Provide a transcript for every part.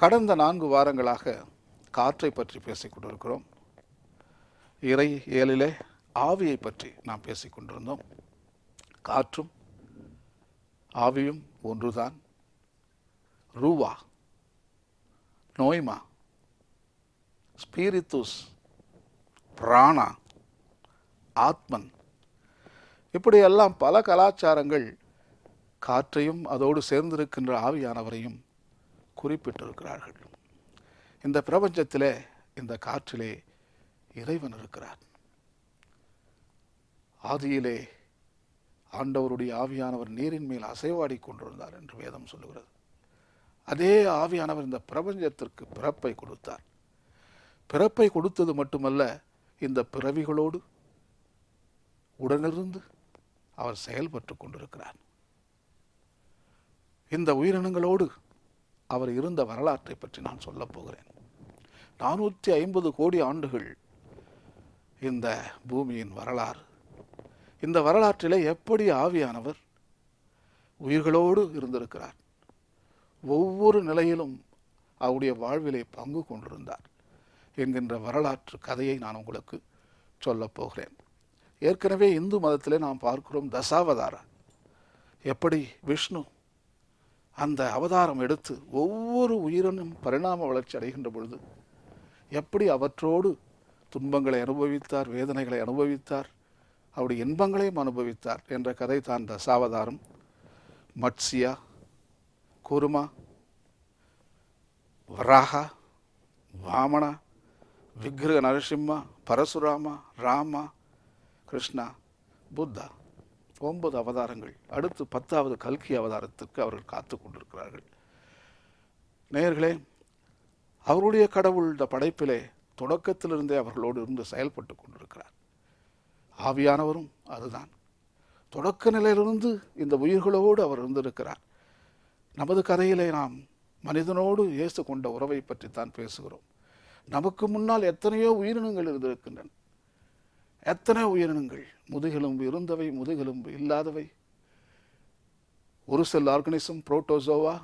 கடந்த நான்கு வாரங்களாக காற்றை பற்றி பேசிக் கொண்டிருக்கிறோம். இறை ஏழிலே ஆவியை பற்றி நாம் பேசிக் கொண்டிருந்தோம். காற்றும் ஆவியும் ஒன்றுதான். ரூவா நோய்மா ஸ்பீரித்துஸ் பிராணா ஆத்மன். இப்படியெல்லாம் பல கலாச்சாரங்கள் காற்றையும் அதோடு சேர்ந்திருக்கின்ற ஆவியானவரையும் குறிப்பிட்டிருக்கிறார்கள். இந்த பிரபஞ்சத்திலே இந்த காற்றிலே இறைவன் இருக்கிறார் ஆதியிலே ஆண்டவருடைய ஆவியானவர் நீரின் மேல் அசைவாடி கொண்டிருந்தார் என்று வேதம் சொல்லுகிறது. அதே ஆவியானவர் இந்த பிரபஞ்சத்திற்கு பிறப்பை கொடுத்தார். பிறப்பை கொடுத்தது மட்டுமல்ல இந்த பிறவிகளோடு உடனிருந்து அவர் செயல்பட்டு கொண்டிருக்கிறார். இந்த உயிரினங்களோடு அவர் இருந்த வரலாற்றை பற்றி நான் சொல்லப் போகிறேன். நானூற்றி ஐம்பது கோடி ஆண்டுகள் இந்த பூமியின் வரலாறு. இந்த வரலாற்றிலே எப்படி ஆவியானவர் உயிர்களோடு இருந்திருக்கிறார்? ஒவ்வொரு நிலையிலும் அவருடைய வாழ்விலே பங்கு கொண்டிருந்தார் என்கின்ற வரலாற்று கதையை நான் உங்களுக்கு சொல்லப் போகிறேன். ஏற்கனவே இந்து மதத்திலே நாம் பார்க்கிறோம் தசாவதாரா எப்படி விஷ்ணு அந்த அவதாரம் எடுத்து ஒவ்வொரு உயிரினும் பரிணாம வளர்ச்சி அடைகின்ற பொழுது எப்படி அவற்றோடு துன்பங்களை அனுபவித்தார் வேதனைகளை அனுபவித்தார் அவருடைய இன்பங்களையும் அனுபவித்தார் என்ற கதை தான் தசாவதாரம் மட்சியா குருமா வராகா வாமனா விக்ரக நரசிம்மா பரசுராமா ராமா கிருஷ்ணா புத்தா. ஒன்பது அவதாரங்கள் அடுத்து பத்தாவது கல்கி அவதாரத்திற்கு அவர்கள் காத்து கொண்டிருக்கிறார்கள். நேயர்களே அவருடைய கடவுள் இந்த படைப்பிலே தொடக்கத்திலிருந்தே அவர்களோடு இருந்து செயல்பட்டு கொண்டிருக்கிறார். ஆவியானவரும் அதுதான். தொடக்க நிலையிலிருந்து இந்த உயிர்களோடு அவர் இருந்திருக்கிறார். நமது கதையிலே நாம் மனிதனோடு இயேசு கொண்ட உறவை பற்றித்தான் பேசுகிறோம். நமக்கு முன்னால் எத்தனையோ உயிரினங்கள் இருந்திருக்கின்றன. எத்தனை உயிரினங்கள்? முதுகெலும்பு இருந்தவை முதுகெலும்பு இல்லாதவை. ஒரு செல் ஆர்கனிசம் புரோட்டோசோவா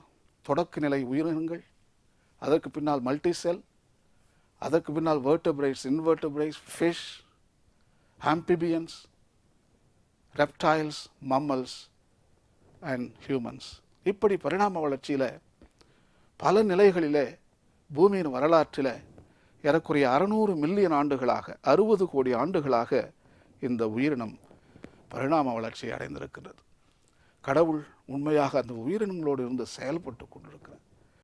தொடக்க நிலை உயிரினங்கள். அதற்கு பின்னால் மல்டி செல் அதற்கு பின்னால் vertebrates invertebrates fish amphibians reptiles mammals and humans இப்படி பரிணாம வளர்ச்சியில் பல நிலைகளிலே பூமியின் வரலாற்றில் ஏறக்குறைய அறுநூறு மில்லியன் ஆண்டுகளாக அறுபது கோடி ஆண்டுகளாக இந்த உயிரினம் பரிணாம வளர்ச்சி அடைந்திருக்கிறது கடவுள் உண்மையாக அந்த உயிரினங்களோடு இருந்து செயல்பட்டு கொண்டிருக்கிறார்.